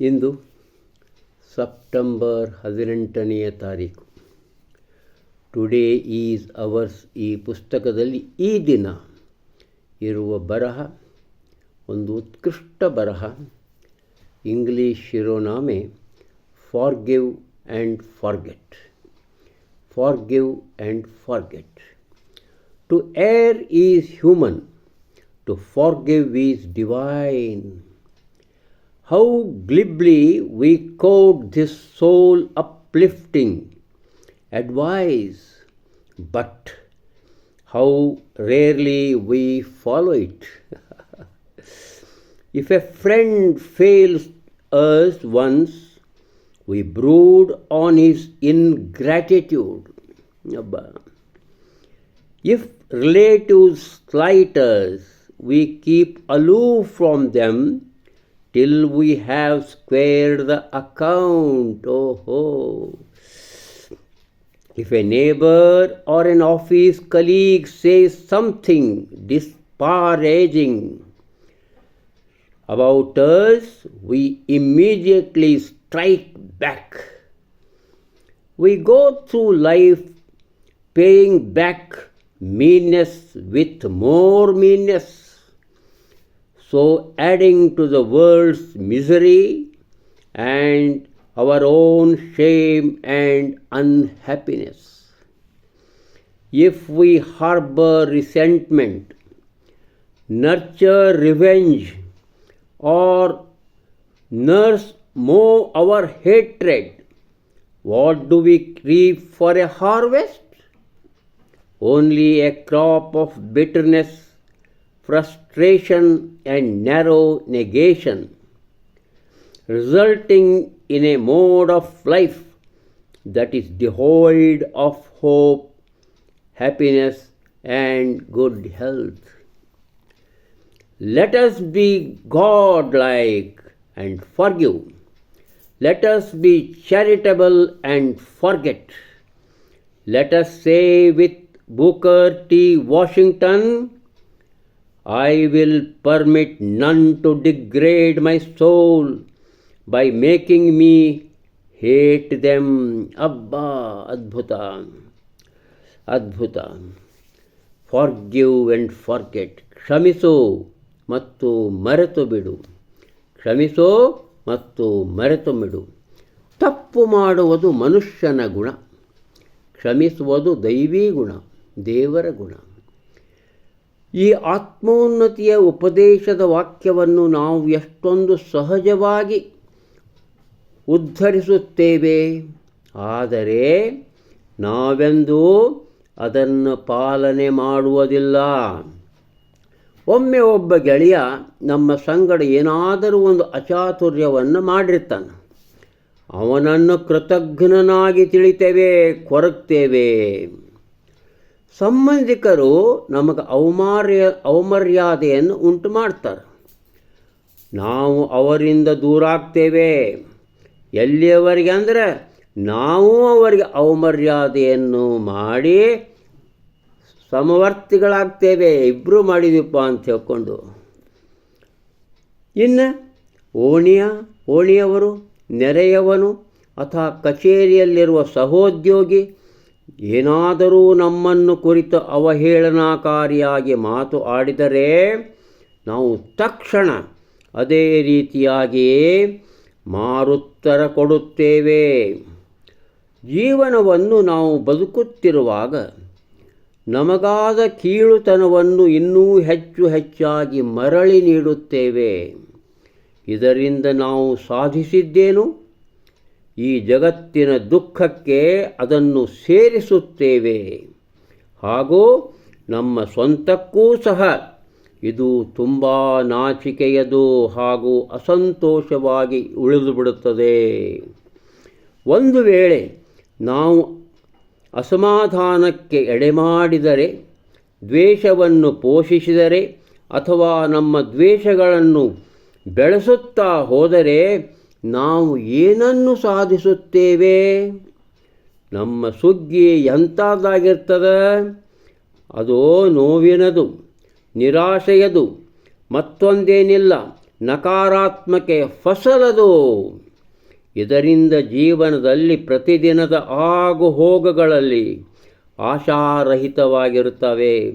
ಇಂದು September ಹದಿನೆಂಟನೆಯ ತಾರೀಕು today is ours ಈ ಪುಸ್ತಕದಲ್ಲಿ ಈ ದಿನ ಇರುವ ಬರಹ ಒಂದು ಉತ್ಕೃಷ್ಟ ಬರಹ English ಶಿರೋನಾಮೆ forgive and forget forgive and forget. To err is human, to forgive is divine. How glibly we quote this soul uplifting advice, but how rarely we follow it. if a friend fails us once, we brood on his ingratitude. If relatives slight us, we keep aloof from them till we have squared the account. Oh. If a neighbor or an office colleague says something disparaging about us, we immediately strike back. We go through life paying back meanness with more meanness so adding to the world's misery and our own shame and unhappiness. If we harbor resentment, nurture revenge, or nurse more our hatred, what do we reap for a harvest? Only a crop of bitterness frustration and narrow negation, resulting in a mode of life that is devoid of hope, happiness, and good health. Let us be godlike and forgive. Let us be charitable and forget. Let us say with Booker T. Washington, I will permit none to degrade my soul by making me hate them. ಅಬ್ಬಾ ಅದ್ಭುತ ಅದ್ಭುತ forgive and forget ಕ್ಷಮಿಸು ಮತ್ತು ಮರೆತು ಬಿಡು ಕ್ಷಮಿಸೋ ಮತ್ತು ಮರೆತುಮಿಡು ತಪ್ಪು ಮಾಡುವುದು ಮನುಷ್ಯನ ಗುಣ, ಕ್ಷಮಿಸುವುದು ದೈವೀ ಗುಣ, ದೇವರ ಗುಣ. ಈ ಆತ್ಮೋನ್ನತಿಯ ಉಪದೇಶದ ವಾಕ್ಯವನ್ನು ನಾವು ಎಷ್ಟೊಂದು ಸಹಜವಾಗಿ ಉದ್ಧರಿಸುತ್ತೇವೆ. ಆದರೆ ನಾವೆಂದೂ ಅದನ್ನು ಪಾಲನೆ ಮಾಡುವುದಿಲ್ಲ. ಒಮ್ಮೆ ಒಬ್ಬ ಗೆಳೆಯ ನಮ್ಮ ಸಂಗಡ ಏನಾದರೂ ಒಂದು ಅಚಾತುರ್ಯವನ್ನು ಮಾಡಿರ್ತಾನೆ. ಅವನನ್ನು ಕೃತಜ್ಞನಾಗಿ ತಿಳಿತೇವೆ ಕೊರಗ್ತೇವೆ ಸಂಬಂಧಿಕರು ನಮಗೆ ಅವಮಾರ್ಯ ಅವಮರ್ಯಾದೆಯನ್ನು ಉಂಟು ಮಾಡ್ತಾರೆ. ನಾವು ಅವರಿಂದ ದೂರ ಆಗ್ತೇವೆ ಎಲ್ಲಿಯವರೆಗೆ ಅಂದರೆ, ನಾವು ಅವರಿಗೆ ಅವಮರ್ಯಾದೆಯನ್ನು ಮಾಡಿ ಸಮವರ್ತಿಗಳಾಗ್ತೇವೆ ಇಬ್ಬರೂ ಮಾಡಿದೀಪ ಅಂತ ಹೇಳ್ಕೊಂಡು. ಇನ್ನು ಓಣಿಯ, ಓಣಿಯವರು, ನೆರೆಯವನು, ಅಥವಾ ಕಚೇರಿಯಲ್ಲಿರುವ ಸಹೋದ್ಯೋಗಿ, ಏನಾದರೂ ನಮ್ಮನ್ನು ಕುರಿತು ಅವಹೇಳನಾಕಾರಿಯಾಗಿ ಮಾತು ಆಡಿದರೆ, ನಾವು ತಕ್ಷಣ ಅದೇ ರೀತಿಯಾಗಿಯೇ ಮಾರುತ್ತರ ಕೊಡುತ್ತೇವೆ. ಜೀವನವನ್ನು ನಾವು ಬದುಕುತ್ತಿರುವಾಗ ನಮಗಾದ ಕೀಳುತನವನ್ನು ಇನ್ನೂ ಹೆಚ್ಚು ಹೆಚ್ಚಾಗಿ ಮರಳಿ ನೀಡುತ್ತೇವೆ. ಇದರಿಂದ ನಾವು ಸಾಧಿಸಿದ್ದೇನು? ಈ ಜಗತ್ತಿನ ದುಃಖಕ್ಕೆ ಅದನ್ನು ಸೇರಿಸುತ್ತೇವೆ. ಹಾಗೂ ನಮ್ಮ ಸ್ವಂತಕ್ಕೂ ಸಹ ಇದು ತುಂಬ ನಾಚಿಕೆಯದು ಹಾಗೂ ಅಸಂತೋಷವಾಗಿ ಉಳಿದುಬಿಡುತ್ತದೆ. ಒಂದು ವೇಳೆ ನಾವು ಅಸಮಾಧಾನಕ್ಕೆ ಎಡೆಮಾಡಿದರೆ, ದ್ವೇಷವನ್ನು ಪೋಷಿಸಿದರೆ ಅಥವಾ ನಮ್ಮ ದ್ವೇಷಗಳನ್ನು ಬೆಳೆಸುತ್ತಾ ಹೋದರೆ ನಾವು ಏನನ್ನು ಸಾಧಿಸುತ್ತೇವೆ? ನಮ್ಮ ಸುಗ್ಗಿ ಎಂಥದ್ದಾಗಿರ್ತದೆ? ಅದು ನೋವಿನದು, ನಿರಾಶೆಯದು, ಮತ್ತೊಂದೇನಿಲ್ಲ ನಕಾರಾತ್ಮಕ ಫಸಲದು. ಇದರಿಂದ ಜೀವನದಲ್ಲಿ ಪ್ರತಿದಿನದ ಆಗು ಹೋಗುಗಳಲ್ಲಿ ಆಶಾರಹಿತವಾಗಿರುತ್ತವೆ,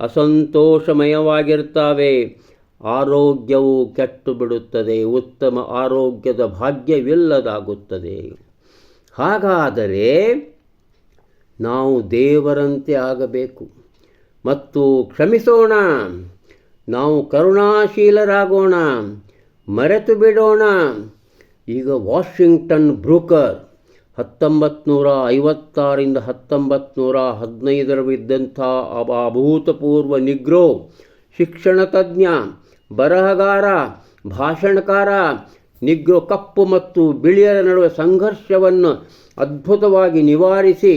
ಅಸಂತೋಷಮಯವಾಗಿರುತ್ತವೆ, ಆರೋಗ್ಯವು ಕೆಟ್ಟು ಬಿಡುತ್ತದೆ ಉತ್ತಮ ಆರೋಗ್ಯದ ಭಾಗ್ಯವಿಲ್ಲದಾಗುತ್ತದೆ. ಹಾಗಾದರೆ ನಾವು ದೇವರಂತೆ ಆಗಬೇಕು. ಮತ್ತು ಕ್ಷಮಿಸೋಣ, ನಾವು ಕರುಣಾಶೀಲರಾಗೋಣ ಮರೆತು ಬಿಡೋಣ ಈಗ ವಾಷಿಂಗ್ಟನ್ ಬ್ರೂಕರ್ ಹತ್ತೊಂಬತ್ತು ನೂರ ಐವತ್ತಾರಿಂದ ಹತ್ತೊಂಬತ್ತು ನೂರ ಹದಿನೈದರವಿದ್ದಂಥ ಅಭೂತಪೂರ್ವ ನಿಗ್ರೋ ಶಿಕ್ಷಣ ತಜ್ಞ ಬರಹಗಾರ, ಭಾಷಣಕಾರ, ನಿಗ್ರೋ ಕಪ್ಪು ಮತ್ತು ಬಿಳಿಯರ ನಡುವೆ ಸಂಘರ್ಷವನ್ನು ಅದ್ಭುತವಾಗಿ ನಿವಾರಿಸಿ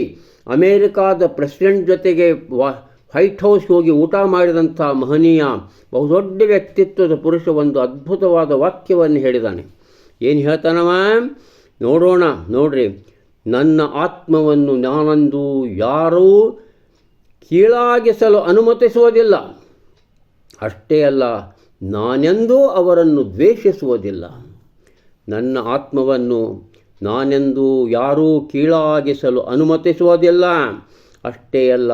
ಅಮೇರಿಕಾದ ಪ್ರೆಸಿಡೆಂಟ್ ಜೊತೆಗೆ ವಾ ವೈಟ್ ಹೌಸ್ ಹೋಗಿ ಊಟ ಮಾಡಿದಂಥ ಮಹನೀಯ ಬಹುದೊಡ್ಡ ವ್ಯಕ್ತಿತ್ವದ ಪುರುಷ ಒಂದು ಅದ್ಭುತವಾದ ವಾಕ್ಯವನ್ನು ಹೇಳಿದ್ದಾನೆ. ಏನು ಹೇಳ್ತಾನವ? ನೋಡೋಣ, ನೋಡ್ರಿ. ನನ್ನ ಆತ್ಮವನ್ನು ನಾನಂದು ಯಾರೂ ಕೀಳಾಗಿಸಲು ಅನುಮತಿಸುವುದಿಲ್ಲ. ಅಷ್ಟೇ ಅಲ್ಲ, ನಾನೆಂದೂ ಅವರನ್ನು ದ್ವೇಷಿಸುವುದಿಲ್ಲ. ನನ್ನ ಆತ್ಮವನ್ನು ನಾನೆಂದು ಯಾರೂ ಕೀಳಾಗಿಸಲು ಅನುಮತಿಸುವುದಿಲ್ಲ. ಅಷ್ಟೇ ಅಲ್ಲ,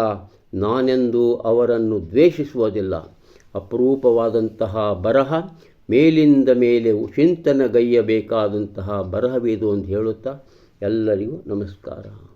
ನಾನೆಂದು ಅವರನ್ನು ದ್ವೇಷಿಸುವುದಿಲ್ಲ. ಅಪರೂಪವಾದಂತಹ ಬರಹ ಮೇಲಿಂದ ಮೇಲೆ ಚಿಂತನಗೈಯಬೇಕಾದಂತಹ ಬರಹವಿದು ಅಂತ ಹೇಳುತ್ತಾ ಎಲ್ಲರಿಗೂ ನಮಸ್ಕಾರ.